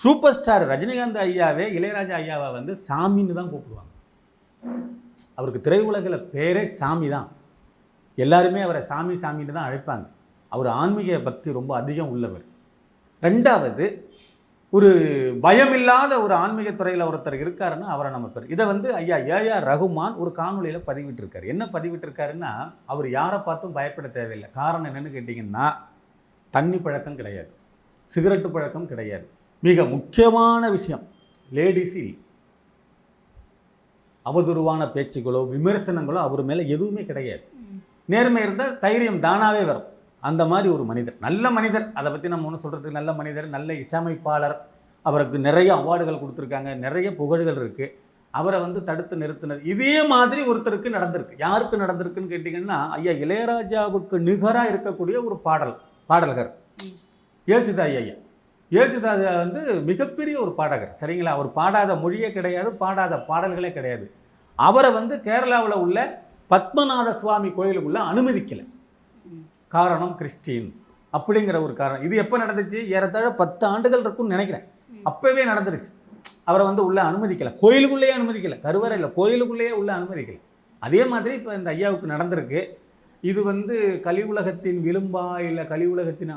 Super star Rajinikanth ஐயாவே இளையராஜா ஐயாவை வந்து சாமின்னு தான் கூப்பிடுவாங்க. அவருக்கு திரையுலகில் பேரே சாமி தான். எல்லாருமே அவரை சாமி சாமின்னு தான் அழைப்பாங்க. அவர் ஆன்மீக பக்தி ரொம்ப அதிகம் உள்ளவர். ரெண்டாவது ஒரு பயமில்லாத ஒரு ஆன்மீக துறையில் ஒருத்தர் இருக்காருன்னா அவரை நம்ம பேர் இதை வந்து ஐயா ஏஆர் ரகுமான் ஒரு காணொலியில் பதிவிட்டிருக்காரு. என்ன பதிவிட்டிருக்காருன்னா அவர் யாரை பார்த்தும் பயப்பட தேவையில்லை. காரணம் என்னென்னு கேட்டிங்கன்னா தண்ணி பழக்கம் கிடையாது. சிகரெட்டு பழக்கம் கிடையாது. மிக முக்கியமான விஷயம். லேடிஸ் அவதூறுவான பேச்சுகளோ விமர்சனங்களோ அவர் மேலே எதுவுமே கிடையாது. நேர்மை இருந்தால் தைரியம் தானாகவே வரும். அந்த மாதிரி ஒரு மனிதர் நல்ல மனிதர் அதை பற்றி நம்ம ஒன்று சொல்கிறதுக்கு நல்ல மனிதர் நல்ல இசையமைப்பாளர் அவருக்கு நிறைய அவார்டுகள் கொடுத்துருக்காங்க நிறைய புகழ்கள் இருக்குது அவரை வந்து தடுத்து நிறுத்தினது இதே மாதிரி ஒருத்தருக்கு நடந்திருக்கு. யாருக்கு நடந்திருக்குன்னு கேட்டிங்கன்னா ஐயா இளையராஜாவுக்கு நிகராக இருக்கக்கூடிய ஒரு பாடல் பாடல்கர் ஏசுதாய் ஐயா. ஏசுதாஸ் வந்து மிகப்பெரிய ஒரு பாடகர். சரிங்களா? அவர் பாடாத மொழியே கிடையாது பாடாத பாடல்களே கிடையாது. அவரை வந்து கேரளாவில் உள்ள பத்மநாத சுவாமி கோயிலுக்குள்ள அனுமதிக்கலை. காரணம் கிறிஸ்டின் அப்படிங்கிற ஒரு காரணம். இது எப்போ நடந்துச்சு? ஏறத்தாழ பத்து ஆண்டுகள் இருக்கும்னு நினைக்கிறேன். அப்போவே நடந்துருச்சு. அவரை வந்து உள்ளே அனுமதிக்கலை. கோயிலுக்குள்ளேயே அனுமதிக்கலை. கருவறையில் கோயிலுக்குள்ளேயே உள்ளே அனுமதிக்கலை. அதே மாதிரி இப்போ இந்த ஐயாவுக்கு நடந்திருக்கு. இது வந்து கலியுலகத்தின் விளிம்பா இல்லை கலியுலகத்தின்